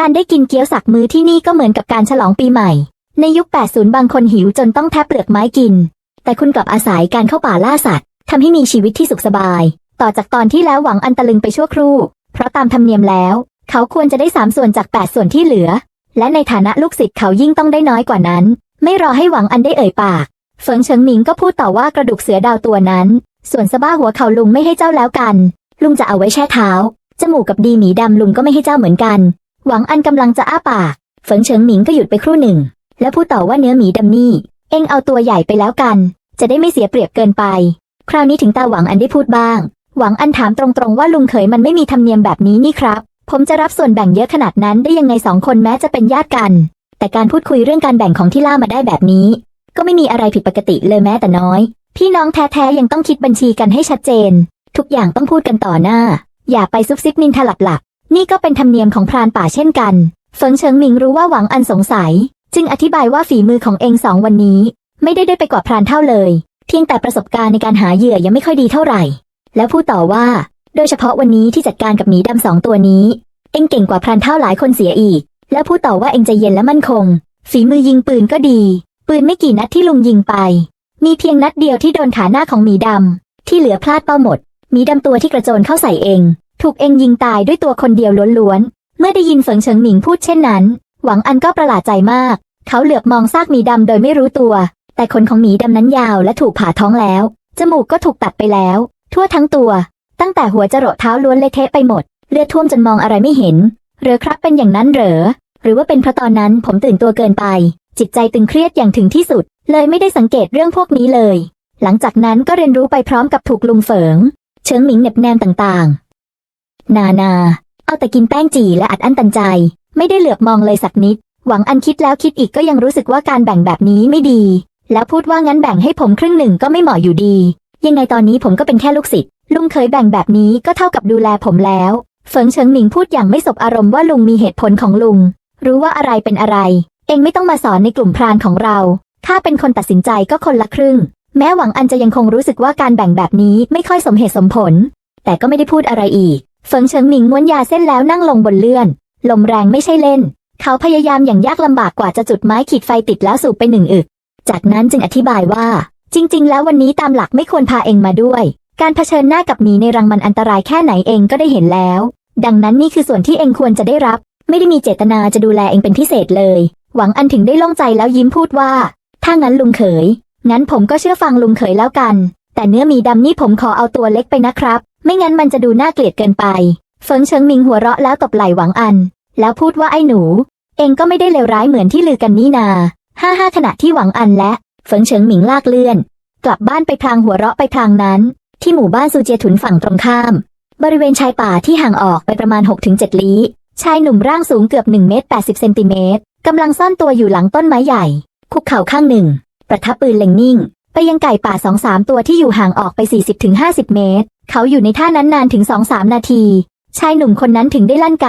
การได้กินเกี๊ยวสักมื้อที่นี่ก็เหมือนกับการฉลองปีใหม่ ในยุค 80 บางคนหิวจนต้องแทบเปลือกไม้กิน แต่คุณกลับอาศัยการเข้าป่าล่าสัตว์ทำให้มีชีวิตที่สุขสบาย ต่อจากตอนที่แล้วหวังอันตะลึงไปชั่วครู่ เพราะตามธรรมเนียมแล้ว เขาควรจะได้สามส่วนจากแปดส่วนที่เหลือ และในฐานะลูกศิษย์เขายิ่งต้องได้น้อยกว่านั้น ไม่รอให้หวังอันได้เอ่ยปาก เฟิงเฉิงหมิงก็พูดต่อว่ากระดูกเสือดาวตัวนั้น ส่วนสะบ้าหัวเขาลุงไม่ให้เจ้าแล้วกัน ลุงจะเอาไว้แช่เท้าจมูกกับดีหมีดำลุงก็ไม่ให้เจ้าเหมือนกัน หวังอันกำลังจะอ้าปาก เฟิงเฉิงหมิงก็หยุดไปครู่หนึ่ง แล้วพูดต่อว่าเนื้อหมีดำนี่ เอ็งเอาตัวใหญ่ไปแล้วกัน จะได้ไม่เสียเปรียบเกินไป คราวนี้ถึงตาหวังอันได้พูดบ้าง หวังอันถามตรงๆว่าลุงเขยมันไม่มีธรรมเนียมแบบนี้นี่ครับ ผมจะรับส่วนแบ่งเยอะขนาดนั้นได้ยังไงสองคนแม้จะเป็นญาติกัน แต่การพูดคุยเรื่องการแบ่งของที่ล่ามาได้แบบนี้ ก็ไม่มีอะไรผิดปกติเลยแม้แต่น้อย พี่น้องแท้ๆยังต้องคิดบัญชีกันให้ชัดเจน ทุกอย่างต้องพูดกันต่อหน้า อย่าไปซุบซิบนินทาหลับ นี่ก็เป็นธรรมเนียมของพรานป่าเช่นกันเฟิงเฉิงหมิงรู้ว่าหวังอันสงสัย จึงอธิบายว่าฝีมือของเองสองวันนี้ ไม่ได้ได้ไปกว่าพรานเท่าเลย เพียงแต่ประสบการณ์ในการหาเหยื่อยังไม่ค่อยดีเท่าไหร่ แล้วพูดต่อว่า โดยเฉพาะวันนี้ที่จัดการกับหมีดำสองตัวนี้ เองเก่งกว่าพรานเท่าหลายคนเสียอีก แล้วพูดต่อว่าเองใจเย็นและมั่นคง ฝีมือยิงปืนก็ดี ปืนไม่กี่นัดที่ลุงยิงไป มีเพียงนัดเดียวที่โดนขาหน้าของหมีดำที่เหลือพลาดเป้าหมด หมีดำตัวที่กระโจนเข้าใส่เอง ถูกเองยิงตายด้วยตัวคนเดียวล้วนๆ เมื่อได้ยินเฟิงเฉิงหมิงพูดเช่นนั้น หวังอันก็ประหลาดใจมาก เขาเหลือบมองซากหมีดำโดยไม่รู้ตัว แต่ขนของหมีดำนั้นยาวและถูกผ่าท้องแล้ว จมูกก็ถูกตัดไปแล้ว ทั่วทั้งตัว ตั้งแต่หัวจรดเท้าล้วนเละเทะไปหมด เลือดท่วมจนมองอะไรไม่เห็นเหรอครับเป็นอย่างนั้นเหรอ หรือว่าเป็นเพราะตอนนั้นผมตื่นตัวเกินไป จิตใจตึงเครียดอย่างถึงที่สุด เลยไม่ได้สังเกตเรื่องพวกนี้เลย หลังจากนั้นก็เรียนรู้ไปพร้อมกับถูกลุงเฝิงเฉิงหมิงเน็บแนมต่างๆ นานา เอาแต่กินแป้งจี่และอัดอั้นตันใจ ไม่ได้เหลือบมองเลยสักนิด หวังอันคิดแล้วคิดอีกก็ยังรู้สึกว่าการแบ่งแบบนี้ไม่ดี แล้วพูดว่างั้นแบ่งให้ผมครึ่งหนึ่งก็ไม่เหมาะอยู่ดี ยังไงตอนนี้ผมก็เป็นแค่ลูกศิษย์ลุงเคยแบ่งแบบนี้ก็เท่ากับดูแลผมแล้วเฟิงเฉิงหมิงพูดอย่างไม่สบอารมณ์ว่าลุงมีเหตุผลของลุง รู้ว่าอะไรเป็นอะไร เองไม่ต้องมาสอนในกลุ่มพรานของเราข้าเป็นคนตัดสินใจก็คนละครึ่ง แม้หวังอันจะยังคงรู้สึกว่าการแบ่งแบบนี้ไม่ค่อยสมเหตุสมผล แต่ก็ไม่ได้พูดอะไรอีก เฟิงเฉิงหมิงม้วนยาเส้นแล้วนั่งลงบนเลื่อน ลมแรงไม่ใช่เล่น เขาพยายามอย่างยากลำบากกว่าจะจุดไม้ขีดไฟติดแล้วสูบไปหนึ่งอึก จากนั้นจึงอธิบายว่า จริง ๆ แล้ววันนี้ตามหลักไม่ควรพาเองมาด้วย การเผชิญหน้ากับหมีในรังมันอันตรายแค่ไหนเองก็ได้เห็นแล้ว ดังนั้นนี่คือส่วนที่เองควรจะได้รับ ไม่ได้มีเจตนาจะดูแลเองเป็นพิเศษเลย หวังอันถึงได้โล่งใจแล้วยิ้มพูดว่า ถ้างั้นลุงเขย งั้นผมก็เชื่อฟังลุงเขยแล้วกัน แต่เนื้อหมีดำนี่ผมขอเอาตัวเล็กไปนะครับ ไม่งั้นมันจะดูน่าเกลียดเกินไป เฟิงเฉิงหมิงหัวเราะแล้วตบไหล่หวังอัน แล้วพูดว่าไอ้หนู เองก็ไม่ได้เลวร้ายเหมือนที่ลือกันนี่นา ห้าห้าขณะที่หวังอันและ เฟิงเฉิงหมิงลากเลื่อน กลับบ้านไปพลางหัวเราะไปพลางนั้น ที่หมู่บ้านซูเจียถุนฝั่งตรงข้าม บริเวณชายป่าที่ห่างออกไปประมาณ 6-7 ลี้ ชายหนุ่มร่างสูงเกือบ1เมตร80เซนติเมตรกำลังซ่อนตัวอยู่หลังต้นไม้ใหญ่ คุกเข่าข้างหนึ่ง ประทับปืนเล็งนิ่ง ไปยังไก่ป่าสองสามตัวที่อยู่ห่างออกไป 40-50 เมตร เขาอยู่ในท่านั้นนานถึง2-3นาที ชายหนุ่มคนนั้นถึงได้ลั่นไก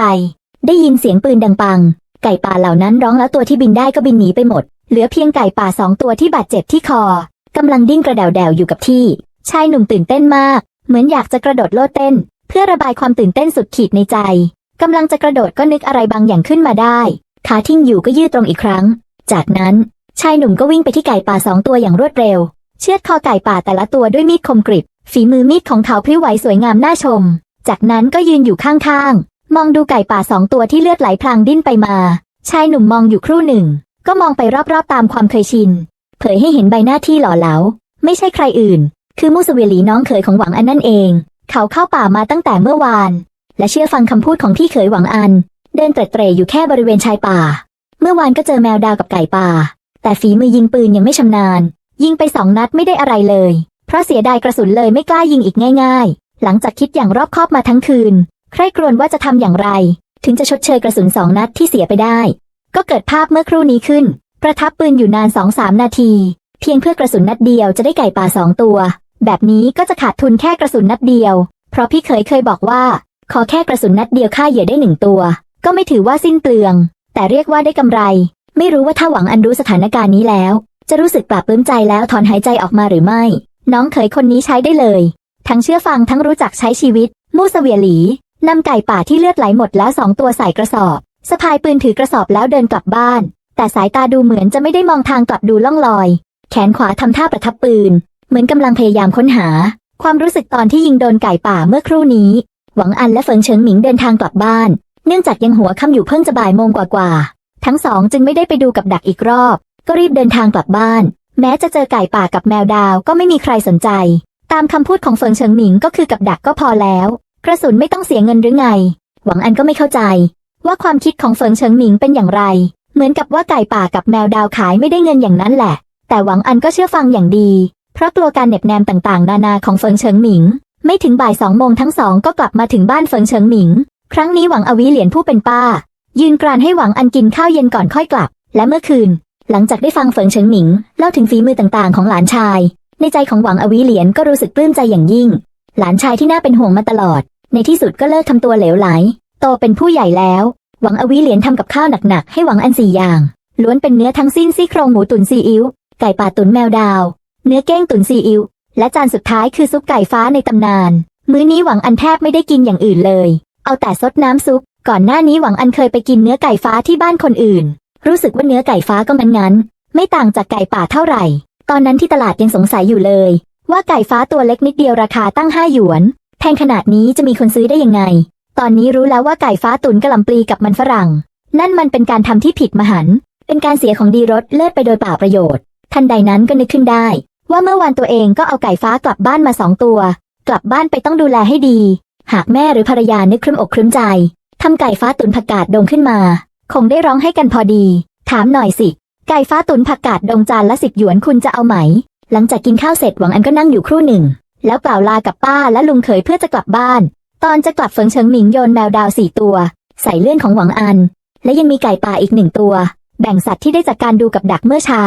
ได้ยินเสียงปืนดังปัง ไก่ป่าเหล่านั้นร้องแล้วตัวที่บินได้ก็บินหนีไปหมด เหลือเพียงไก่ป่าสองตัวที่บาดเจ็บที่คอกำลังดิ้นกระเดวแดวอยู่กับที่ ชายหนุ่มตื่นเต้นมาก เหมือนอยากจะกระโดดโลดเต้น เพื่อระบายความตื่นเต้นสุดขีดในใจกำลังจะกระโดดก็นึกอะไรบางอย่างขึ้นมาได้ขาทิ้งอยู่ก็ยืดตรงอีกครั้ง จากนั้นชายหนุ่มก็วิ่งไปที่ไก่ป่าสองตัวอย่างรวดเร็ว เชือดคอไก่ป่าแต่ละตัวด้วยมีดคมกริบ ฝีมือมีดของเขาพริ้วไหวสวยงามน่าชม จากนั้นก็ยืนอยู่ข้างๆ มองดูไก่ป่าสองตัวที่เลือดไหลพลางดิ้นไปมา ชายหนุ่มมองอยู่ครู่หนึ่ง ก็มองไปรอบๆตามความเคยชิน เผยให้เห็นใบหน้าที่หล่อเหลา ไม่ใช่ใครอื่น คือมูสเวลีน้องเขยของหวังอันนั่นเอง เขาเข้าป่ามาตั้งแต่เมื่อวาน และเชื่อฟังคำพูดของพี่เขยหวังอัน เดินเตร็ดเตร่อยู่แค่บริเวณชายป่า เมื่อวานก็เจอแมวดาวกับไก่ป่า แต่ฝีมือยิงปืนยังไม่ชำนาญ ยิงไปสองนัดไม่ได้อะไรเลย เพราะเสียดายกระสุนเลยไม่กล้ายิงอีกง่าย ๆ หลังจากคิดอย่างรอบคอบมาทั้งคืน ใคร่ครวญว่าจะทำอย่างไร ถึงจะชดเชยกระสุนสองนัดที่เสียไปได้ ก็เกิดภาพเมื่อครู่นี้ขึ้น ประทับปืนอยู่นานสองสามนาที เพียงเพื่อกระสุนนัดเดียวจะได้ไก่ป่าสองตัว แบบนี้ก็จะขาดทุนแค่กระสุนนัดเดียว เพราะพี่เคยเคยบอกว่า ขอแค่กระสุนนัดเดียวฆ่าเหยื่อได้หนึ่งตัว ก็ไม่ถือว่าสิ้นเปลือง แต่เรียกว่าได้กำไร ไม่รู้ว่าถ้าหวังอันรู้สถานการณ์นี้แล้ว จะรู้สึกปลาบปลื้มใจแล้วถอนหายใจออกมาหรือไม่ น้องเขยคนนี้ใช้ได้เลย ทั้งเชื่อฟังทั้งรู้จักใช้ชีวิต มู่เสวียหลีนำไก่ป่าที่เลือดไหลหมดแล้วสองตัวใส่กระสอบ สะพายปืนถือกระสอบแล้วเดินกลับบ้าน แต่สายตาดูเหมือนจะไม่ได้มองทางกลับดูล่องลอย แขนขวาทำท่าประทับปืน เหมือนกำลังพยายามค้นหา ความรู้สึกตอนที่ยิงโดนไก่ป่าเมื่อครู่นี้ หวังอันและเฟิงเฉิงหมิงเดินทางกลับบ้าน เนื่องจากยังหัวค่ำอยู่เพิ่งจะบ่ายโมงกว่าๆทั้งสองจึงไม่ได้ไปดูกับดักอีกรอบ ก็รีบเดินทางกลับบ้าน แม้จะเจอไก่ป่ากับแมวดาวก็ไม่มีใครสนใจ ตามคำพูดของเฟิงเฉิงหมิงก็คือกับดักก็พอแล้ว กระสุนไม่ต้องเสียเงินหรือไง หวังอันก็ไม่เข้าใจ ว่าความคิดของเฟิงเฉิงหมิงเป็นอย่างไร เหมือนกับว่าไก่ป่ากับแมวดาวขายไม่ได้เงินอย่างนั้นแหละ แต่หวังอันก็เชื่อฟังอย่างดี เพราะกลัวการเหน็บแนมต่างๆ นานาของเฟิงเฉิงหมิง ไม่ถึงบ่ายสองโมงทั้งสองก็กลับมาถึงบ้านเฟิงเฉิงหมิง ครั้งนี้หวังอวีเหรียญผู้เป็นป้า ยืนกรานให้หวังอันกินข้าวเย็นก่อนค่อยกลับ และเมื่อคืน หลังจากได้ฟังเฟิงเฉิงหมิงเล่าถึงฝีมือต่างๆ ของหลานชาย ในใจของหวังอวีเหรียญก็รู้สึกปลื้มใจอย่างยิ่ง หลานชายที่น่าเป็นห่วงมาตลอด ในที่สุดก็เลิกทำตัวเหลวไหล โตเป็นผู้ใหญ่แล้ว หวังอวีเหรียญทำกับข้าวหนักๆให้หวังอันสี่อย่าง ล้วนเป็นเนื้อทั้งสิ้นซี่โครงหมูตุ๋นซีอิ๊วไก่ป่าตุ๋นแมวดาว เนื้อเก้งตุ๋นซีอิ๊วและจานสุดท้ายคือซุปไก่ฟ้าในตำนาน มื้อนี้หวังอันแทบไม่ได้กินอย่างอื่นเลย เอาแต่ซดน้ำซุป ก่อนหน้านี้หวังอันเคยไปกินเนื้อไก่ฟ้าที่บ้านคนอื่น รู้สึกว่าเนื้อไก่ฟ้าก็งั้นๆไม่ต่างจากไก่ป่าเท่าไหร่ ตอนนั้นที่ตลาดยังสงสัยอยู่เลย ว่าไก่ฟ้าตัวเล็กนิดเดียวราคาตั้งห้าหยวน แพงขนาดนี้จะมีคนซื้อได้ยังไง ตอนนี้รู้แล้วว่าไก่ฟ้าตุนกระลำปลีกับมันฝรั่ง นั่นมันเป็นการทำที่ผิดมหัน เป็นการเสียของดีรสเลิศไปโดยเปล่าประโยชน์ ทันใดนั้นก็นึกขึ้นได้ ว่าเมื่อวานตัวเองก็เอาไก่ฟ้ากลับบ้านมาสองตัว กลับบ้านไปต้องดูแลให้ดี หากแม่หรือภรรยานึกครึ้มอกครึ้มใจทำไก่ฟ้าตุนผักกาดดงขึ้นมา คงได้ร้องให้กันพอดี ถามหน่อยสิ ไก่ฟ้าตุนผักกาดดงจานละสิบหยวนคุณจะเอาไหม หลังจากกินข้าวเสร็จหวังอันก็นั่งอยู่ครู่หนึ่ง แล้วกล่าวลากับป้าและลุงเขยเพื่อจะกลับบ้าน ตอนจะกลับเฟิงเฉิงหมิงโยนแมวดาวสี่ตัว ใส่เลื่อนของหวังอัน และยังมีไก่ป่าอีกหนึ่งตัว แบ่งสัตว์ที่ได้จากการดูกับดักเมื่อเช้า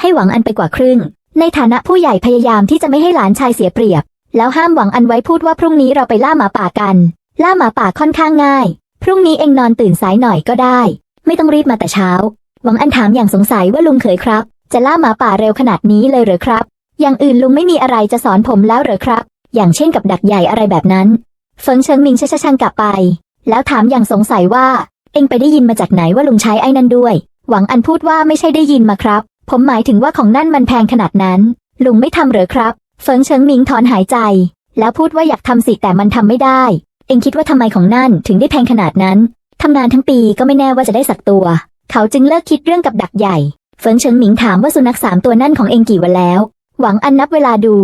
ให้หวังอันไปกว่าครึ่ง ในฐานะผู้ใหญ่พยายามที่จะไม่ให้หลานชายเสียเปรียบ แล้วห้ามหวังอันไว้พูดว่าพรุ่งนี้เราไปล่าหมาป่ากัน ล่าหมาป่าค่อนข้างง่าย พรุ่งนี้เองนอนตื่นสายหน่อยก็ได้ ไม่ต้องรีบมาแต่เช้า หวังอันถามอย่างสงสัยว่าลุงเขยครับ จะล่าหมาป่าเร็วขนาดนี้เลยหรือครับ อย่างอื่นลุงไม่มีอะไรจะสอนผมแล้วหรือครับ อย่างเช่นกับดักใหญ่อะไรแบบนั้นเฟิงเฉิงมิงชะชะชังกลับไป แล้วถามอย่างสงสัยว่า เอ็งไปได้ยินมาจากไหนว่าลุงใช้ไอ้นั่นด้วย หวังอันพูดว่าไม่ใช่ได้ยินมาครับ ผมหมายถึงว่าของนั่นมันแพงขนาดนั้น ลุงไม่ทำเหรอครับ เฟิงเฉิงมิงถอนหายใจ แล้วพูดว่าอยากทำสิแต่มันทำไม่ได้ เองคิดว่าทำไมของนั่นถึงได้แพงขนาดนั้นทำงานทั้งปีก็ไม่แน่ว่าจะได้สักตัว เขาจึงเลิกคิดเรื่องกับดักใหญ่ เฟิงเฉิงหมิงถามว่าสุนัขสามตัวนั่นของเองกี่วันแล้ว หวังอันนับเวลาดู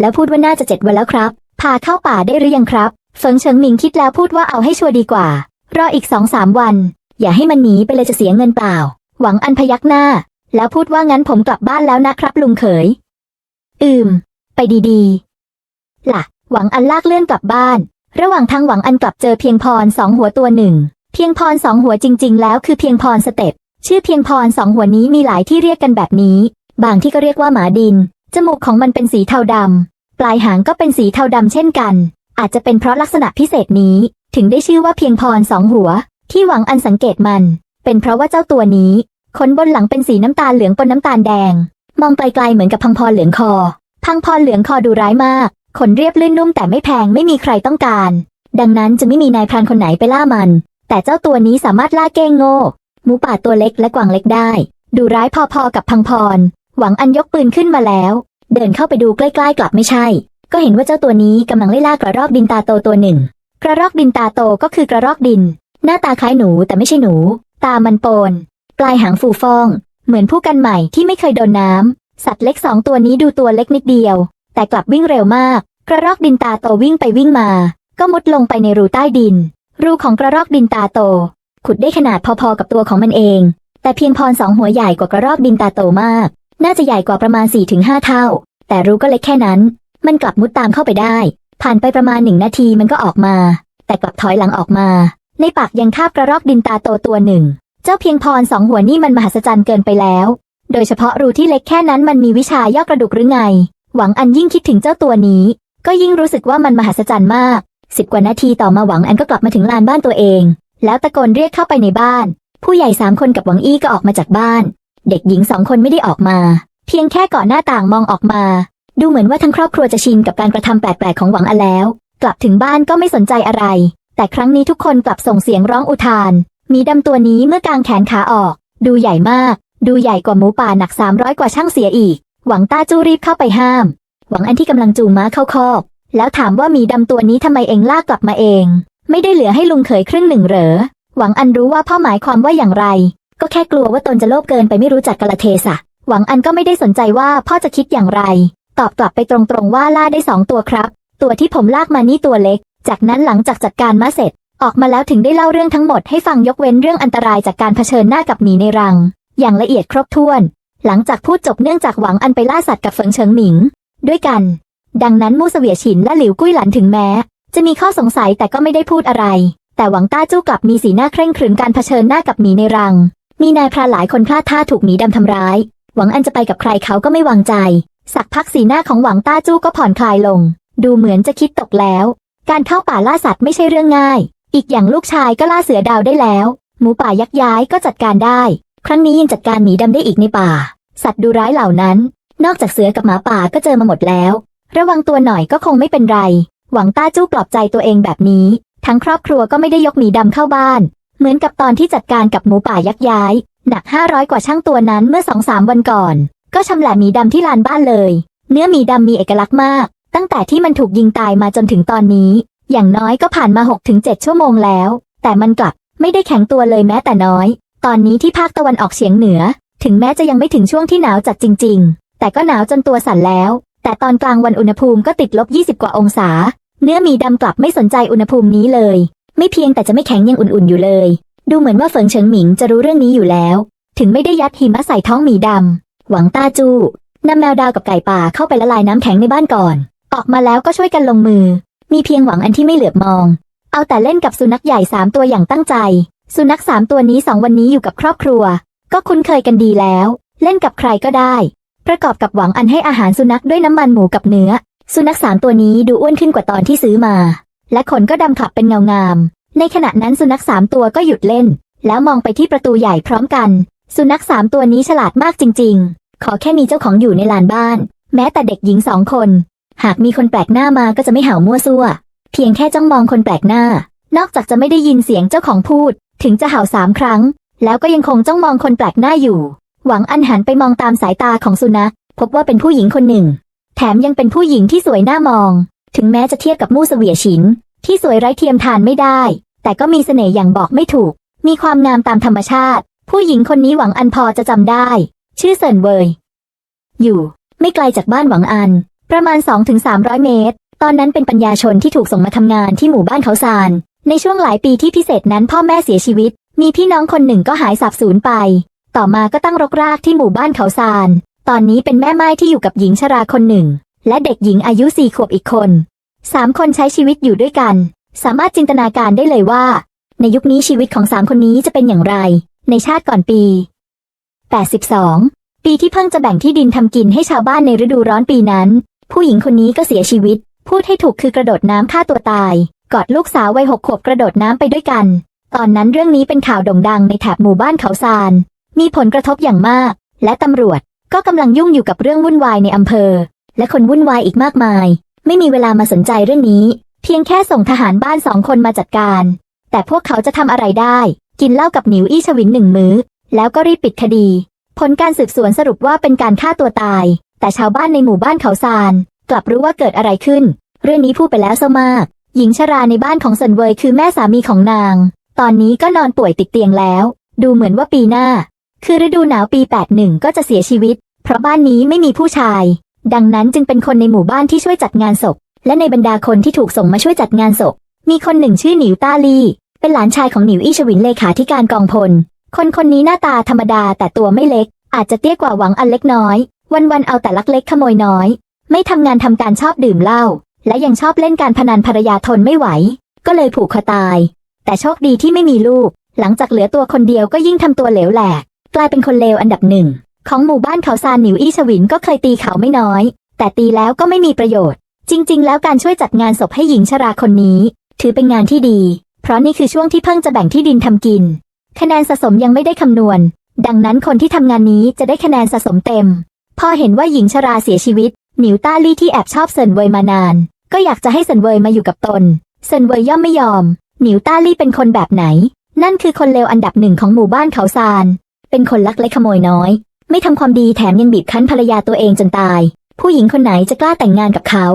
แล้วพูดว่าน่าจะเจ็ดวันแล้วครับ พาเข้าป่าได้หรือยังครับ เฟิงเฉิงหมิงคิดแล้วพูดว่าเอาให้ชัวร์ดีกว่า รออีกสองสามวัน อย่าให้มันหนีไปเลยจะเสียเงินเปล่า หวังอันพยักหน้า แล้วพูดว่างั้นผมกลับบ้านแล้วนะครับลุงเขย อืม ไปดีๆล่ะ หวังอันลากเลื่อนกลับบ้าน ระหว่างทางหวังอันกลับเจอเพียงพรสองหัวตัวหนึ่ง เพียงพรสองหัวจริง ๆ แล้วคือเพียงพรสเต็ปชื่อเพียงพรสองหัวนี้มีหลายที่เรียกกันแบบนี้ บางที่ก็เรียกว่าหมาดิน จมูกของมันเป็นสีเทาดำ ปลายหางก็เป็นสีเทาดำเช่นกัน อาจจะเป็นเพราะลักษณะพิเศษนี้ ถึงได้ชื่อว่าเพียงพรสองหัว ที่หวังอันสังเกตมัน เป็นเพราะว่าเจ้าตัวนี้ขนบนหลังเป็นสีน้ำตาลเหลืองปนน้ำตาลแดง มองไกลๆเหมือนกับพังพรเหลืองคอ พังพรเหลืองคอดูร้ายมาก ขนเรียบลื่นนุ่มแต่ไม่แพงไม่มีใครต้องการ ดังนั้นจะไม่มีนายพรานคนไหนไปล่ามัน แต่เจ้าตัวนี้สามารถล่าเก้งโง่ หมูป่าตัวเล็กและกวางเล็กได้ ดูร้ายพอๆกับพังพร หวังอันยกปืนขึ้นมาแล้ว เดินเข้าไปดูใกล้ๆกลับไม่ใช่ ก็เห็นว่าเจ้าตัวนี้กำลังไล่ล่ากระรอกดินตาโตตัวหนึ่ง กระรอกดินตาโตก็คือกระรอกดิน หน้าตาคล้ายหนูแต่ไม่ใช่หนู ตามันโปน ปลายหางฟูฟ่อง เหมือนผู้กันใหม่ที่ไม่เคยโดนน้ำสัตว์เล็กสองตัวนี้ดูตัวเล็กนิดเดียว แต่กลับวิ่งเร็วมาก กระรอกดินตาโตวิ่งไปวิ่งมา ก็มุดลงไปในรูใต้ดิน รูของกระรอกดินตาโต ขุดได้ขนาดพอๆกับตัวของมันเอง แต่เพียงพรสองหัวใหญ่กว่ากระรอกดินตาโตมาก น่าจะใหญ่กว่าประมาณ 4-5 เท่า แต่รูก็เล็กแค่นั้น มันกลับมุดตามเข้าไปได้ ผ่านไปประมาณหนึ่งนาทีมันก็ออกมา แต่กลับถอยหลังออกมา ในปากยังคาบกระรอกดินตาโตตัวหนึ่ง เจ้าเพียงพรสองหัวนี่มันมหัศจรรย์เกินไปแล้ว โดยเฉพาะรูที่เล็กแค่นั้นมันมีวิชาย่อกระดูกหรือไง หวังอันยิ่งคิดถึงเจ้าตัวนี้ ก็ยิ่งรู้สึกว่ามันมหัศจรรย์มากสิบกว่านาทีต่อมาหวังอันก็กลับมาถึงลานบ้านตัวเอง แล้วตะโกนเรียกเข้าไปในบ้าน ผู้ใหญ่สามคนกับหวังอี้ก็ออกมาจากบ้าน เด็กหญิงสองคนไม่ได้ออกมา เพียงแค่เกาะหน้าต่างมองออกมา ดูเหมือนว่าทั้งครอบครัวจะชินกับการกระทำแปลกๆของหวังอันแล้ว กลับถึงบ้านก็ไม่สนใจอะไร แต่ครั้งนี้ทุกคนกลับส่งเสียงร้องอุทาน มีดำตัวนี้เมื่อกางแขนขาออก ดูใหญ่มาก ดูใหญ่กว่าหมูป่าหนัก300กว่าช่างเสียอีก หวังต้าจู้รีบเข้าไปห้าม หวังอันที่กำลังจูงม้าเข้าคอก แล้วถามว่ามีดำตัวนี้ทำไมเองลากกลับมาเอง ไม่ได้เหลือให้ลุงเขยครึ่งหนึ่งเหรอ หวังอันรู้ว่าพ่อหมายความว่าอย่างไร ก็แค่กลัวว่าตนจะโลภเกินไปไม่รู้จักกละเทศะ หวังอันก็ไม่ได้สนใจว่าพ่อจะคิดอย่างไร ตอบกลับไปตรงๆว่าล่าได้สองตัวครับ ตัวที่ผมลากมานี่ตัวเล็ก จากนั้นหลังจากจัดการม้าเสร็จ ออกมาแล้วถึงได้เล่าเรื่องทั้งหมดให้ฟังยกเว้นเรื่องอันตรายจากการเผชิญหน้ากับหมีในรัง อย่างละเอียดครบถ้วน หลังจากพูดจบเนื่องจากหวังอันไปล่าสัตว์กับเฟิงเฉิงหมิง ด้วยกัน ดังนั้นมู่เสวียฉินและหลิวกุ้ยหลันถึงแม้ จะมีข้อสงสัยแต่ก็ไม่ได้พูดอะไร แต่หวังต้าจู้กลับมีสีหน้าเคร่งครึมการเผชิญหน้ากับหมีในรัง มีนายพรานหลายคนพลาดท่าถูกหมีดำทำร้าย หวังอันจะไปกับใครเขาก็ไม่วางใจ สักพักสีหน้าของหวังต้าจู้ก็ผ่อนคลายลง ดูเหมือนจะคิดตกแล้ว การเข้าป่าล่าสัตว์ไม่ใช่เรื่องง่าย อีกอย่างลูกชายก็ล่าเสือดาวได้แล้ว หมูป่ายักย้ายก็จัดการได้ ครั้งนี้ยังจัดการหมีดำได้อีกในป่า สัตว์ดูร้ายเหล่านั้น นอกจากเสือกับหมาป่าก็เจอมาหมดแล้ว ระวังตัวหน่อยก็คงไม่เป็นไร หวังต้าจู้ปลอบใจตัวเองแบบนี้ ทั้งครอบครัวก็ไม่ได้ยกหมีดำเข้าบ้าน เหมือนกับตอนที่จัดการกับหมูป่ายักย้าย หนัก500กว่าช่างตัวนั้นเมื่อสองสามวันก่อน ก็ชำแหละหมีดำที่ลานบ้านเลย เนื้อหมีดำมีเอกลักษณ์มาก ตั้งแต่ที่มันถูกยิงตายมาจนถึงตอนนี้ อย่างน้อยก็ผ่านมา 6-7 ชั่วโมงแล้ว แต่มันกลับไม่ได้แข็งตัวเลยแม้แต่น้อย ตอนนี้ที่ภาคตะวันออกเฉียงเหนือ ถึงแม้จะยังไม่ถึงช่วงที่หนาวจัดจริง ๆ แต่ก็หนาวจนตัวสั่นแล้ว แต่ตอนกลางวันอุณหภูมิก็ติดลบ 20 กว่าองศา เนื้อมีดำกลับไม่สนใจอุณหภูมินี้เลย ไม่เพียงแต่จะไม่แข็งยังอุ่นๆอยู่เลย ดูเหมือนว่าเฟิงเฉิงหมิงจะรู้เรื่องนี้อยู่แล้ว ถึงไม่ได้ยัดหิมะใส่ท้องหมีดำหวังต้าจู้นำแมวดาวกับไก่ป่าเข้าไปละลายน้ำแข็งในบ้านก่อน ออกมาแล้วก็ช่วยกันลงมือ มีเพียงหวังอันที่ไม่เหลือบมอง เอาแต่เล่นกับสุนัขใหญ่สามตัวอย่างตั้งใจ สุนัขสามตัวนี้สองวันนี้อยู่กับครอบครัว ก็คุ้นเคยกันดีแล้ว เล่นกับใครก็ได้ ประกอบกับหวังอันให้อาหารสุนัขด้วยน้ำมันหมูกับเนื้อ สุนัขสามตัวนี้ดูอ้วนขึ้นกว่าตอนที่ซื้อมา และขนก็ดำขลับเป็นเงางาม ในขณะนั้นสุนัขสามตัวก็หยุดเล่น แล้วมองไปที่ประตูใหญ่พร้อมกัน สุนัขสามตัวนี้ฉลาดมากจริง ๆ ขอแค่มีเจ้าของอยู่ในลานบ้าน แม้แต่เด็กหญิงสองคน หากมีคนแปลกหน้ามาก็จะไม่เห่ามั่วซั่ว เพียงแค่จ้องมองคนแปลกหน้านอกจากจะไม่ได้ยินเสียงเจ้าของพูด ถึงจะเห่าสามครั้ง แล้วก็ยังคงจ้องมองคนแปลกหน้าอยู่ หวังอันหันไปมองตามสายตาของสุนัขพบว่าเป็นผู้หญิงคนหนึ่ง แถมยังเป็นผู้หญิงที่สวยน่ามอง ถึงแม้จะเทียบกับมู่เสวียฉิน ที่สวยไร้เทียมทานไม่ได้ แต่ก็มีเสน่ห์อย่างบอกไม่ถูก มีความงามตามธรรมชาติ ผู้หญิงคนนี้หวังอันพอจะจำได้ ชื่อเซินเวยอยู่ ไม่ไกลจากบ้านหวังอัน ประมาณ 2-300 เมตร ตอนนั้นเป็นปัญญาชนที่ถูกส่งมาทำงานที่หมู่บ้านเขาซาน ในช่วงหลายปีที่พิเศษนั้นพ่อแม่เสียชีวิต มีพี่น้องคนหนึ่งก็หายสาบสูญไป ต่อมาก็ตั้งรกรากที่หมู่บ้านเขาซาน ตอนนี้เป็นแม่ไม้ที่อยู่กับหญิงชราคนหนึ่ง และเด็กหญิงอายุสี่ขวบอีกคนสามคนใช้ชีวิตอยู่ด้วยกัน สามารถจินตนาการได้เลยว่า ในยุคนี้ชีวิตของสามคนนี้จะเป็นอย่างไร ในชาติก่อนปี 82 ปีที่เพิ่งจะแบ่งที่ดินทำกินให้ชาวบ้านในฤดูร้อนปีนั้น ผู้หญิงคนนี้ก็เสียชีวิต พูดให้ถูกคือกระโดดน้ำฆ่าตัวตาย กอดลูกสาววัยหกขวบกระโดดน้ำไปด้วยกัน ตอนนั้นเรื่องนี้เป็นข่าวโด่งดังในแถบหมู่บ้านเขาซาน มีผลกระทบอย่างมาก และตำรวจก็กำลังยุ่งอยู่กับเรื่องวุ่นวายในอำเภอ และคนวุ่นวายอีกมากมาย ไม่มีเวลามาสนใจเรื่องนี้ เพียงแค่ส่งทหารบ้านสองคนมาจัดการ แต่พวกเขาจะทำอะไรได้ กินเหล้ากับหนิวอี้ชวินหนึ่งมื้อ แล้วก็รีบปิดคดี ผลการสืบสวนสรุปว่าเป็นการฆ่าตัวตาย แต่ชาวบ้านในหมู่บ้านเขาซาน กลับรู้ว่าเกิดอะไรขึ้น เรื่องนี้พูดไปแล้วเศร้ามาก หญิงชราในบ้านของเซินเวยคือแม่สามีของนาง ตอนนี้ก็นอนป่วยติดเตียงแล้ว ดูเหมือนว่าปีหน้า คือฤดูหนาวปี 81 ก็จะเสียชีวิต เพราะบ้านนี้ไม่มีผู้ชาย ดังนั้นจึงเป็นคนในหมู่บ้านที่ช่วยจัดงานศพ และในบรรดาคนที่ถูกส่งมาช่วยจัดงานศพ มีคนหนึ่งชื่อหนิวต้าลี่เป็นหลานชายของหนิวอี้ชวินเลขาธิการกองพล คนคนนี้หน้าตาธรรมดาแต่ตัวไม่เล็ก อาจจะเตี้ยกว่าหวังอันเล็กน้อย วันๆเอาแต่ลักเล็กขโมยน้อย ไม่ทำงานทำการชอบดื่มเหล้า และยังชอบเล่นการพนันภรรยาทนไม่ไหว ก็เลยผูกคอตาย แต่โชคดีที่ไม่มีลูก หลังจากเหลือตัวคนเดียวก็ยิ่งทำตัวเหลวแหลก กลายเป็นคนเลวอันดับหนึ่ง ของหมู่บ้านเขาซานหนิวอี้ชวินก็เคยตีเขาไม่น้อย แต่ตีแล้วก็ไม่มีประโยชน์ จริง ๆ แล้วการช่วยจัดงานศพให้หญิงชราคนนี้ ถือเป็นงานที่ดี เพราะนี่คือช่วงที่เพิ่งจะแบ่งที่ดินทำกิน คะแนนสะสมยังไม่ได้คำนวณ ดังนั้นคนที่ทำงานนี้จะได้คะแนนสะสมเต็ม พอเห็นว่าหญิงชราเสียชีวิต หนิวต้าลี่ที่แอบชอบเซินเวยมานาน ก็อยากจะให้เซินเวยมาอยู่กับตนเซินเวยย่อมไม่ยอมหนิวต้าลี่เป็นคนแบบไหน นั่นคือคนเลวอันดับหนึ่งของหมู่บ้านเขาซาน เป็นคนลักเล็กขโมยน้อย ไม่ทำความดีแถมยังบีบคั้นภรรยาตัวเองจนตาย ผู้หญิงคนไหนจะกล้าแต่งงานกับเขา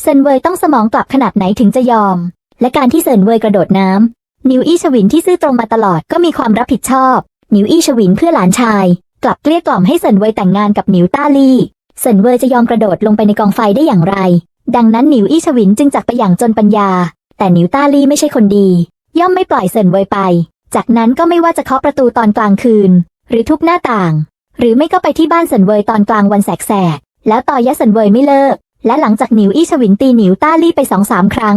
เซินเวยต้องสมองกลับขนาดไหนถึงจะยอม และการที่เซินเวยกระโดดน้ำนิวอี้ชวินที่ซื่อตรงมาตลอดก็มีความรับผิดชอบนิวอี้ชวินเพื่อหลานชาย กลับเกลี้ยกล่อมให้เซินเวยแต่งงานกับนิวต้าลี่ เซินเวยจะยอมกระโดดลงไปในกองไฟได้อย่างไร ดังนั้นนิวอี้ชวินจึงจากไปอย่างจนปัญญา แต่นิวต้าลี่ไม่ใช่คนดี ย่อมไม่ปล่อยเซินเวยไป จากนั้นก็ไม่ว่าจะเคาะประตูตอนกลางคืน หรือทุบหน้าต่าง หรือไม่ก็ไปที่บ้านเซินเวยตอนกลางวันแสกๆแล้วต่อยะเซินเวยไม่เลิก และหลังจากหนิวอี้ชวินตีหนิวต้าลี่ไปสองสามครั้ง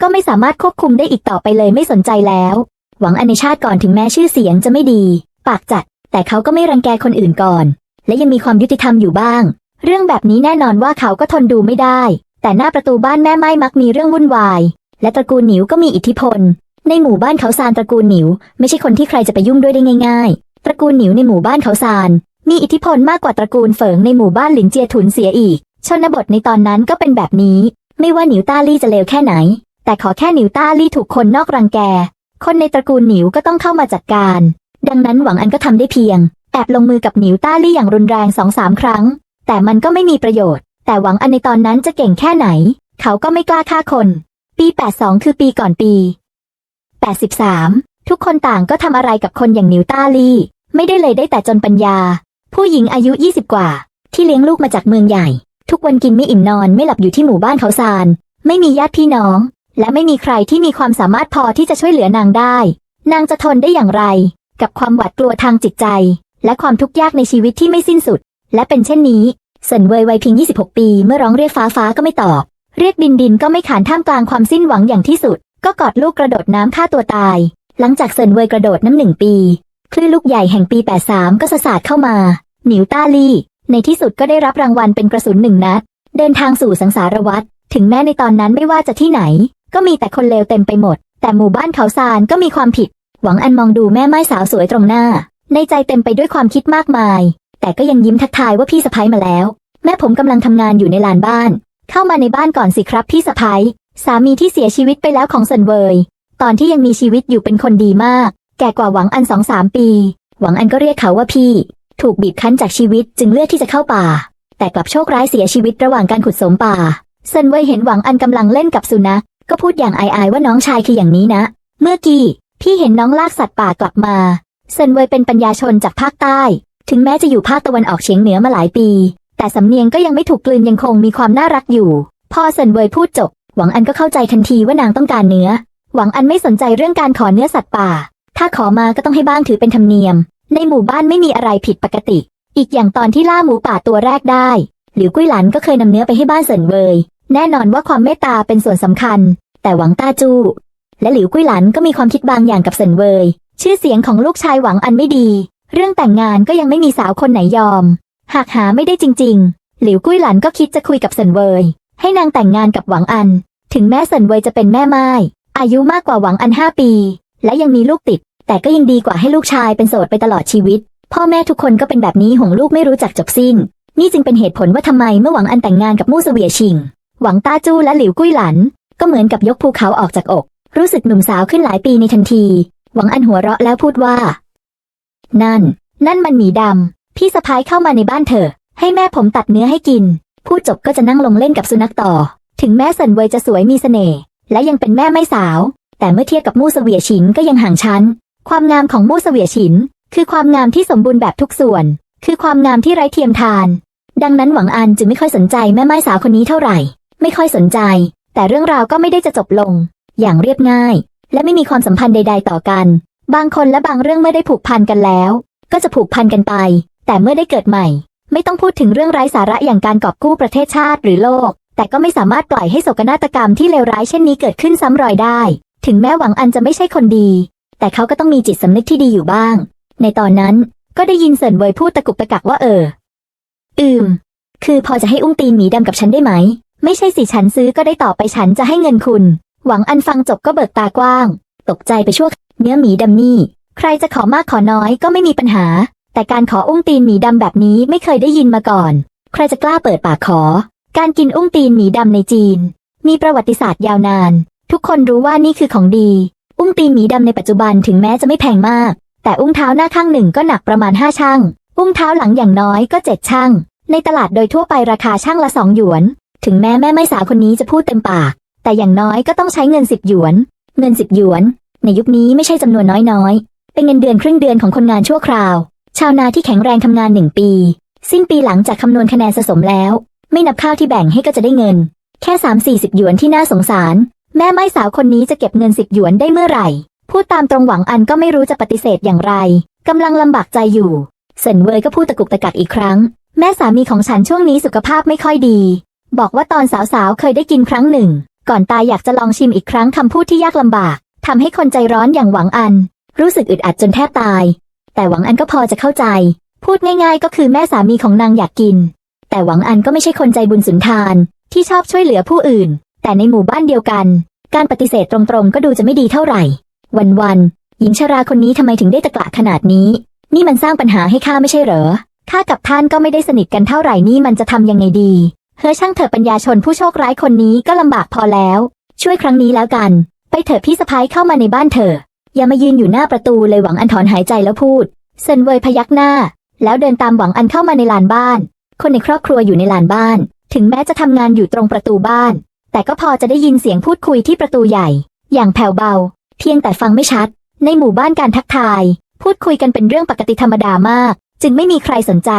ก็ไม่สามารถควบคุมได้อีกต่อไปเลยไม่สนใจแล้ว หวังอนิชาติก่อนถึงแม้ชื่อเสียงจะไม่ดี ปากจัด แต่เขาก็ไม่รังแกคนอื่นก่อน และยังมีความยุติธรรมอยู่บ้าง เรื่องแบบนี้แน่นอนว่าเขาก็ทนดูไม่ได้ แต่หน้าประตูบ้านแม่ไม้มักมีเรื่องวุ่นวาย และตระกูลหนิวก็มีอิทธิพล ในหมู่บ้านเขาซานตระกูลหนิว ไม่ใช่คนที่ใครจะไปยุ่งด้วยได้ง่าย ๆ ตระกูลหนิวในหมู่บ้านเขาซาน มีอิทธิพลมากกว่าตระกูลเฟิงในหมู่บ้านหลินเจียถุนเสียอีก ชนบทในตอนนั้นก็เป็นแบบนี้ ไม่ว่าหนิวต้าลี่จะเลวแค่ไหน แต่ขอแค่หนิวต้าลี่ถูกคนนอกรังแก คนในตระกูลหนิวก็ต้องเข้ามาจัดการ ดังนั้นหวังอันก็ทำได้เพียงแอบลงมือกับหนิวต้าลี่อย่างรุนแรงสองสามครั้ง แต่มันก็ไม่มีประโยชน์ แต่หวังอันในตอนนั้นจะเก่งแค่ไหน เขาก็ไม่กล้าฆ่าคน ปี 82 คือปีก่อนปี 83 ทุกคนต่างก็ทำอะไรกับคนอย่างนิวต้าลี่ ไม่ได้เลยได้แต่จนปัญญา ผู้หญิงอายุ 20 กว่า ที่เลี้ยงลูกมาจากเมืองใหญ่ ทุกวันกินไม่อิ่มนอนไม่หลับอยู่ที่หมู่บ้านเขาซาน ไม่มีญาติพี่น้อง และไม่มีใครที่มีความสามารถพอที่จะช่วยเหลือนางได้ นางจะทนได้อย่างไร กับความหวาดกลัวทางจิตใจ และความทุกข์ยากในชีวิตที่ไม่สิ้นสุด และเป็นเช่นนี้เซินเวยวัยเพียง 26 ปีเมื่อร้องเรียกฟ้าฟ้าก็ไม่ตอบ เรียกดินดินก็ไม่ขานท่ามกลางความสิ้นหวังอย่างที่สุด ก็กอดลูกกระโดดน้ำฆ่าตัวตาย หลังจากเซินเวยกระโดดน้ำหนึ่งปี คลื่นลูกใหญ่แห่งปี 83 ก็สะสาดเข้ามา หนิวต้าลี่ ในที่สุดก็ได้รับรางวัลเป็นกระสุนหนึ่งนัด เดินทางสู่สังสารวัฏถึงแม้ในตอนนั้นไม่ว่าจะที่ไหน ก็มีแต่คนเลวเต็มไปหมด แต่หมู่บ้านเขาซานก็มีความผิด หวังอันมองดูแม่ไม้สาวสวยตรงหน้า ในใจเต็มไปด้วยความคิดมากมาย แต่ก็ยังยิ้มทักทายว่าพี่สะพ้ยมาแล้ว แม่ผมกำลังทำงานอยู่ในลานบ้าน เข้ามาในบ้านก่อนสิครับพี่สะพ้ยสามีที่เสียชีวิตไปแล้วของเซินเวยตอนที่ยังมีชีวิตอยู่เป็นคนดีมาก แก่กว่าหวังอันสองสามปี หวังอันก็เรียกเขาว่าพี่ ถูกบีบคั้นจากชีวิตจึงเลือกที่จะเข้าป่า แต่กลับโชคร้ายเสียชีวิตระหว่างการขุดสมป่าเซินเวยเห็นหวังอันกำลังเล่นกับสุนัขก็พูดอย่างอายๆว่าน้องชายคืออย่างนี้นะ เมื่อกี้พี่เห็นน้องลากสัตว์ป่ากลับมาเซินเวยเป็นปัญญาชนจากภาคใต้ ถึงแม้จะอยู่ภาคตะวันออกเฉียงเหนือมาหลายปี แต่สำเนียงก็ยังไม่ถูกกลืนยังคงมีความน่ารักอยู่ พอเซินเวยพูดจบ หวังอันก็เข้าใจทันทีว่านางต้องการเนื้อ หวังอันไม่สนใจเรื่องการขอเนื้อสัตว์ป่า ถ้าขอมาก็ต้องให้บ้างถือเป็นธรรมเนียม ในหมู่บ้านไม่มีอะไรผิดปกติ อีกอย่างตอนที่ล่าหมูป่าตัวแรกได้หลิวกุ้ยหลันก็เคยนำเนื้อไปให้บ้านเซินเวยแน่นอนว่าความเมตตาเป็นส่วนสำคัญ แต่หวังต้าจู้และหลิวกุ้ยหลันก็มีความคิดบางอย่างกับเซินเวย ชื่อเสียงของลูกชายหวังอันไม่ดี เรื่องแต่งงานก็ยังไม่มีสาวคนไหนยอม หากหาไม่ได้จริง ๆ หลิวกุ้ยหลันก็คิดจะคุยกับเซินเวยให้นางแต่งงานกับหวังอัน ถึงแม้เซินเวยจะเป็นแม่ไม้อายุมากกว่าหวังอันห้าปี และยังมีลูกติด แต่ก็ยังดีกว่าให้ลูกชายเป็นโสดไปตลอดชีวิต พ่อแม่ทุกคนก็เป็นแบบนี้ห่วงลูกไม่รู้จักจบสิ้น นี่จึงเป็นเหตุผลว่าทำไมเมื่อหวังอันแต่งงานกับมู่เสวียชิง หวังต้าจู้และหลิวกุ้ยหลัน ก็เหมือนกับยกภูเขาออกจากอก รู้สึกหนุ่มสาวขึ้นหลายปีในทันที หวังอันหัวเราะแล้วพูดว่า นั่น นั่นมันหมีดำ พี่สะพ้ายเข้ามาในบ้านเถอะให้แม่ผมตัดเนื้อให้กิน พูดจบก็จะนั่งลงเล่นกับสุนัขต่อ ถึงแม้เซินเวยจะสวยมีเสน่ห์ และยังเป็นแม่ไม่สาว แต่เมื่อเทียบกับมู่เสวียฉินก็ยังห่างชั้น ความงามของมู่เสวียฉิน คือความงามที่สมบูรณ์แบบทุกส่วน คือความงามที่ไร้เทียมทาน ดังนั้นหวังอันจึงไม่ค่อยสนใจแม่ไม้สาวคนนี้เท่าไหร่ ไม่ค่อยสนใจ แต่เรื่องราวก็ไม่ได้จะจบลง อย่างเรียบง่าย และไม่มีความสัมพันธ์ใด ๆ ต่อกัน บางคนและบางเรื่องไม่ได้ผูกพันกันแล้ว ก็จะผูกพันกันไป แต่เมื่อได้เกิดใหม่ ไม่ต้องพูดถึงเรื่องไร้สาระอย่างการกอบกู้ประเทศชาติหรือโลก แต่ก็ไม่สามารถปล่อยให้โศกนาฏกรรมที่เลวร้ายเช่นนี้เกิดขึ้นซ้ำรอยได้ ถึงแม้หวังอันจะไม่ใช่คนดี แต่เขาก็ต้องมีจิตสำนึกที่ดีอยู่บ้าง ในตอนนั้นก็ได้ยินเซินเวยพูดตะกุกตะกักว่าเออ อืม คือพอจะให้อุ้งตีนหมีดำกับฉันได้ไหม ไม่ใช่สิฉันซื้อก็ได้ต่อไปฉันจะให้เงินคุณ หวังอันฟังจบก็เบิกตากว้าง ตกใจไปชั่ว เนื้อหมีดำนี่ ใครจะขอมากขอน้อยก็ไม่มีปัญหา แต่การขออุ้งตีนหมีดำแบบนี้ไม่เคยได้ยินมาก่อน ใครจะกล้าเปิดปากขอ การกินอุ้งตีนหมีดำในจีน มีประวัติศาสตร์ยาวนาน ทุกคนรู้ว่านี่คือของดี อุ้งตีนหมีดำในปัจจุบันถึงแม้จะไม่แพงมาก แต่อุ้งเท้าหน้าข้างหนึ่งก็หนักประมาณห้าช่างอุ้งเท้าหลังอย่างน้อยก็เจ็ดช่างในตลาดโดยทั่วไปราคาช่างละสองหยวน ถึงแม้แม่ไม่สาวคนนี้จะพูดเต็มปาก แต่อย่างน้อยก็ต้องใช้เงินสิบหยวน เงินสิบหยวน ในยุคนี้ไม่ใช่จำนวนน้อยๆ เป็นเงินเดือนครึ่งเดือนของคนงานชั่วคราว ชาวนาที่แข็งแรงทำงานหนึ่งปี สิ้นปีหลังจากคำนวณคะแนนสะสมแล้ว ไม่นับข้าวที่แบ่งให้ก็จะได้เงิน แค่สามสี่สิบหยวนที่น่าสงสาร แม่ไม้สาวคนนี้จะเก็บเงินสิบหยวนได้เมื่อไหร่ พูดตามตรงหวังอันก็ไม่รู้จะปฏิเสธอย่างไรกำลังลำบากใจอยู่เซินเวยก็พูดตะกุกตะกักอีกครั้ง แม่สามีของฉันช่วงนี้สุขภาพไม่ค่อยดี บอกว่าตอนสาวๆเคยได้กินครั้งหนึ่ง ก่อนตายอยากจะลองชิมอีกครั้งคำพูดที่ยากลำบาก ทำให้คนใจร้อนอย่างหวังอัน รู้สึกอึดอัดจนแทบตาย แต่หวังอันก็พอจะเข้าใจ พูดง่ายๆ ก็คือแม่สามีของนางอยากกิน แต่หวังอันก็ไม่ใช่คนใจบุญสุนทานที่ชอบช่วยเหลือผู้อื่น แต่ในหมู่บ้านเดียวกัน การปฏิเสธตรงๆ ก็ดูจะไม่ดีเท่าไหร่ วันๆหญิงชราคนนี้ทำไมถึงได้ตะกละขนาดนี้ นี่มันสร้างปัญหาให้ข้าไม่ใช่เหรอข้ากับท่านก็ไม่ได้สนิทกันเท่าไหร่นี่มันจะทำยังไงดีเฮ้อช่างเถอะปัญญาชนผู้โชคร้ายคนนี้ก็ลำบากพอแล้ว ช่วยครั้งนี้แล้วกัน ไปเถอะพี่สะพ้ายเข้ามาในบ้านเถอะอย่ามายืนอยู่หน้าประตูเลยหวังอันถอนหายใจแล้วพูดเซนเวยพยักหน้า แล้วเดินตามหวังอันเข้ามาในลานบ้าน คนในครอบครัวอยู่ในลานบ้าน ถึงแม้จะทำงานอยู่ตรงประตูบ้าน แต่ก็พอจะได้ยินเสียงพูดคุยที่ประตูใหญ่ อย่างแผ่วเบา เพียงแต่ฟังไม่ชัด ในหมู่บ้านการทักทาย พูดคุยกันเป็นเรื่องปกติธรรมดามาก จึงไม่มีใครสนใจ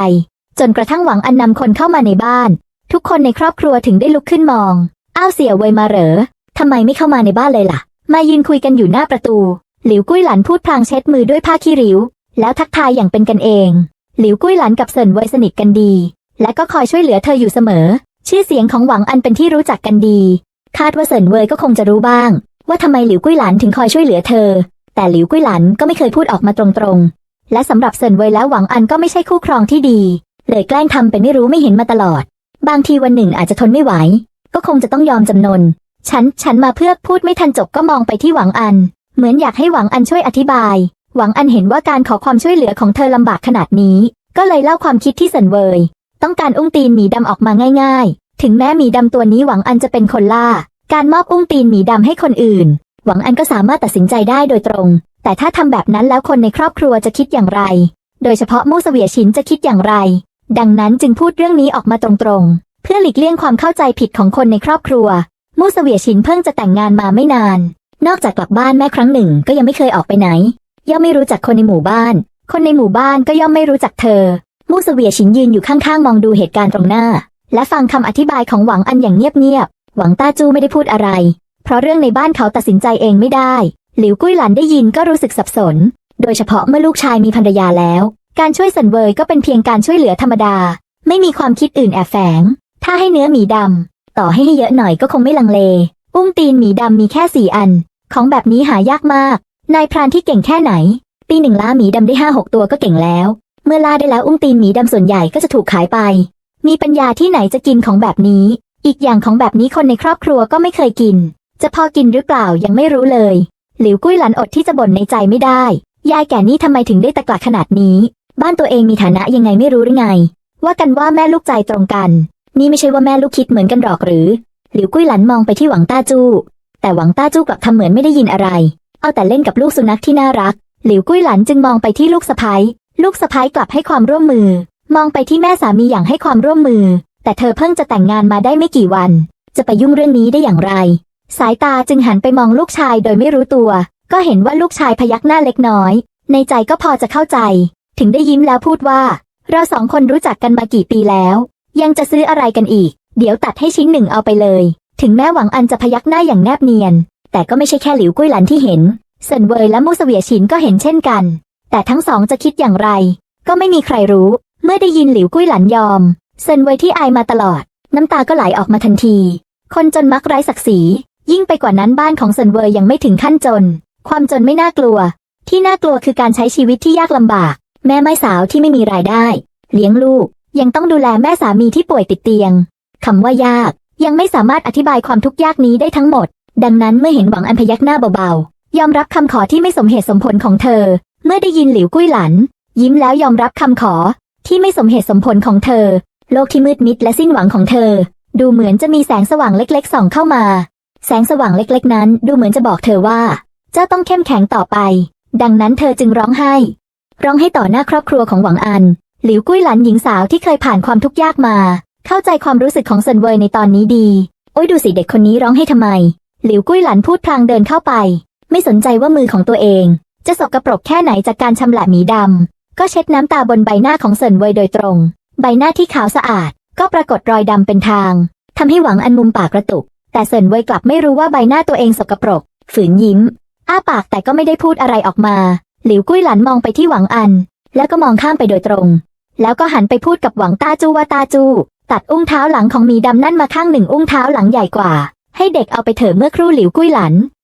จนกระทั่งหวังอันนำคนเข้ามาในบ้าน ทุกคนในครอบครัวถึงได้ลุกขึ้นมอง อ้าวเสียเวยมาเหรอ ทำไมไม่เข้ามาในบ้านเลยล่ะ มายืนคุยกันอยู่หน้าประตู หลิวกุ้ยหลันพูดพลางเช็ดมือด้วยผ้าขี้ริ้ว แล้วทักทายอย่างเป็นกันเอง หลิวกุ้ยหลันกับเซินเวยสนิทกันดี และก็คอยช่วยเหลือเธออยู่เสมอ ชื่อเสียงของหวังอันเป็นที่รู้จักกันดี คาดว่าเซินเวยก็คงจะรู้บ้าง ว่าทำไมหลิวกุ้ยหลันถึงคอยช่วยเหลือเธอ แต่หลิวกุ้ยหลันก็ไม่เคยพูดออกมาตรงๆ และสำหรับเซินเวยแล้วหวังอันก็ไม่ใช่คู่ครองที่ดี เลยแกล้งทำเป็นไม่รู้ไม่เห็นมาตลอด บางทีวันหนึ่งอาจจะทนไม่ไหว ก็คงจะต้องยอมจำนน ฉัน ฉันมาเพื่อพูดไม่ทันจบก็มองไปที่หวังอัน เหมือนอยากให้หวังอันช่วยอธิบาย หวังอันเห็นว่าการขอความช่วยเหลือของเธอลำบากขนาดนี้ ก็เลยเล่าความคิดที่เซินเวย ต้องการอุ้งตีนหมีดำออกมาง่าย ๆ ถึงแม้หมีดำตัวนี้หวังอันจะเป็นคนล่า การมอบอุ้งตีนหมีดำให้คนอื่น หวังอันก็สามารถตัดสินใจได้โดยตรง แต่ถ้าทำแบบนั้นแล้วคนในครอบครัวจะคิดอย่างไร โดยเฉพาะมู่เสวียชินจะคิดอย่างไร ดังนั้นจึงพูดเรื่องนี้ออกมาตรงๆ เพื่อหลีกเลี่ยงความเข้าใจผิดของคนในครอบครัว มู่เสวียชินเพิ่งจะแต่งงานมาไม่นาน นอกจากกลับบ้านแม่ครั้งหนึ่งก็ยังไม่เคยออกไปไหน ย่อมไม่รู้จักคนในหมู่บ้าน คนในหมู่บ้านก็ย่อมไม่รู้จักเธอ มู่เสวียชินยืนอยู่ข้างๆ มองดูเหตุการณ์ตรงหน้า และฟังคำอธิบายของหวังอันอย่างเงียบๆ หวังต้าจูไม่ได้พูดอะไร เพราะเรื่องในบ้านเขาตัดสินใจเองไม่ได้ หลิวกุ้ยหลันได้ยินก็รู้สึกสับสน โดยเฉพาะเมื่อลูกชายมีภรรยาแล้ว การช่วยสันเวยก็เป็นเพียงการช่วยเหลือธรรมดา ไม่มีความคิดอื่นแอบแฝง ถ้าให้เนื้อหมีดำ ต่อให้ให้เยอะหน่อยก็คงไม่ลังเล อุ้งตีนหมีดำมีแค่สี่อัน ของแบบนี้หายากมาก นายพรานที่เก่งแค่ไหน ปีหนึ่งล่าหมีดำได้ห้าหกตัวก็เก่งแล้ว เมื่อล่าได้แล้วอุ้งตีนหมีดำส่วนใหญ่ก็จะถูกขายไป มีปัญญาที่ไหนจะกินของแบบนี้ อีกอย่างของแบบนี้คนในครอบครัวก็ไม่เคยกิน จะพอกินหรือเปล่ายังไม่รู้เลย หลิวกุ้ยหลันอดที่จะบ่นในใจไม่ได้ ยายแก่นี่ทำไมถึงได้ตะกละขนาดนี้ บ้านตัวเองมีฐานะยังไงไม่รู้หรือไง ว่ากันว่าแม่ลูกใจตรงกัน นี่ไม่ใช่ว่าแม่ลูกคิดเหมือนกันหรอกหรือ หลิวกุ้ยหลันมองไปที่หวังต้าจู้ แต่หวังต้าจู้กลับทำเหมือนไม่ได้ยินอะไร เอาแต่เล่นกับลูกสุนัขที่น่ารัก หลิวกุ้ยหลันจึงมองไปที่ลูกสะพ้ยลูกสะพ้ยกลับให้ความร่วมมือ มองไปที่แม่สามีอย่างให้ความร่วมมือ แต่เธอเพิ่งจะแต่งงานมาได้ไม่กี่วัน จะไปยุ่งเรื่องนี้ได้อย่างไร สายตาจึงหันไปมองลูกชายโดยไม่รู้ตัว ก็เห็นว่าลูกชายพยักหน้าเล็กน้อย ในใจก็พอจะเข้าใจ ถึงได้ยิ้มแล้วพูดว่า เราสองคนรู้จักกันมากี่ปีแล้ว ยังจะซื้ออะไรกันอีก เดี๋ยวตัดให้ชิ้นหนึ่งเอาไปเลย ถึงแม้หวังอันจะพยักหน้าอย่างแนบเนียน แต่ก็ไม่ใช่แค่หลิวกุ้ยหลันที่เห็นเซินเวยและมูสเวียชินก็เห็นเช่นกัน แต่ทั้งสองจะคิดอย่างไร ก็ไม่มีใครรู้ เมื่อได้ยินหลิวกุ้ยหลันยอมเซินเวยที่อายมาตลอด น้ำตาก็ไหลออกมาทันที คนจนมักไร้ศักดิ์ศรี ยิ่งไปกว่านั้นบ้านของเซินเวยยังไม่ถึงขั้นจน ความจนไม่น่ากลัว ที่น่ากลัวคือการใช้ชีวิตที่ยากลำบาก แม่ไม้สาวที่ไม่มีรายได้ เลี้ยงลูก ยังต้องดูแลแม่สามีที่ป่วยติดเตียงคำว่ายาก ยังไม่สามารถอธิบายความทุกข์ยากนี้ได้ทั้งหมด ดังนั้นเมื่อเห็นหวังอันพยักหน้าเบาๆ ยอมรับคำขอที่ไม่สมเหตุสมผลของเธอ เมื่อได้ยินหลิวกุ้ยหลัน ยิ้มแล้วยอมรับคำขอ ที่ไม่สมเหตุสมผลของเธอ โลกที่มืดมิดและสิ้นหวังของเธอ ดูเหมือนจะมีแสงสว่างเล็กๆส่องเข้ามา แสงสว่างเล็กๆ นั้น ดูเหมือนจะบอกเธอว่า เจ้าต้องเข้มแข็งต่อไป ดังนั้นเธอจึงร้องไห้ ร้องให้ต่อหน้าครอบครัวของหวังอัน หลิวกุ้ยหลันหญิงสาวที่เคยผ่านความทุกข์ยากมา เข้าใจความรู้สึกของเซินเวยในตอนนี้ดี โอ้ยดูสิเด็กคนนี้ร้องให้ทำไม หลิวกุ้ยหลันพูดพลางเดินเข้าไป ไม่สนใจว่ามือของตัวเอง จะสกปรกแค่ไหนจากการชำแหละหมีดำก็เช็ดน้ำตาบนใบหน้าของเซินเวยโดยตรง ใบหน้าที่ขาวสะอาด ก็ปรากฏรอยดำเป็นทางทำให้หวังอันมุมปากกระตุก แต่เซินเวยกลับไม่รู้ว่าใบหน้าตัวเองสกปรก ฝืนยิ้ม อ้าปากแต่ก็ไม่ได้พูดอะไรออกมา หลิวกุ้ยหลันมองไปที่หวังอัน แล้วก็มองข้ามไปโดยตรง แล้วก็หันไปพูดกับหวังต้าจูว่าต้าจู ตัดอุ้งเท้าหลังของหมีดำนั่นมาข้างหนึ่งอุ้งเท้าหลังใหญ่กว่า ให้เด็กเอาไปเถอะเมื่อครู่หลิวกุ้ยหลัน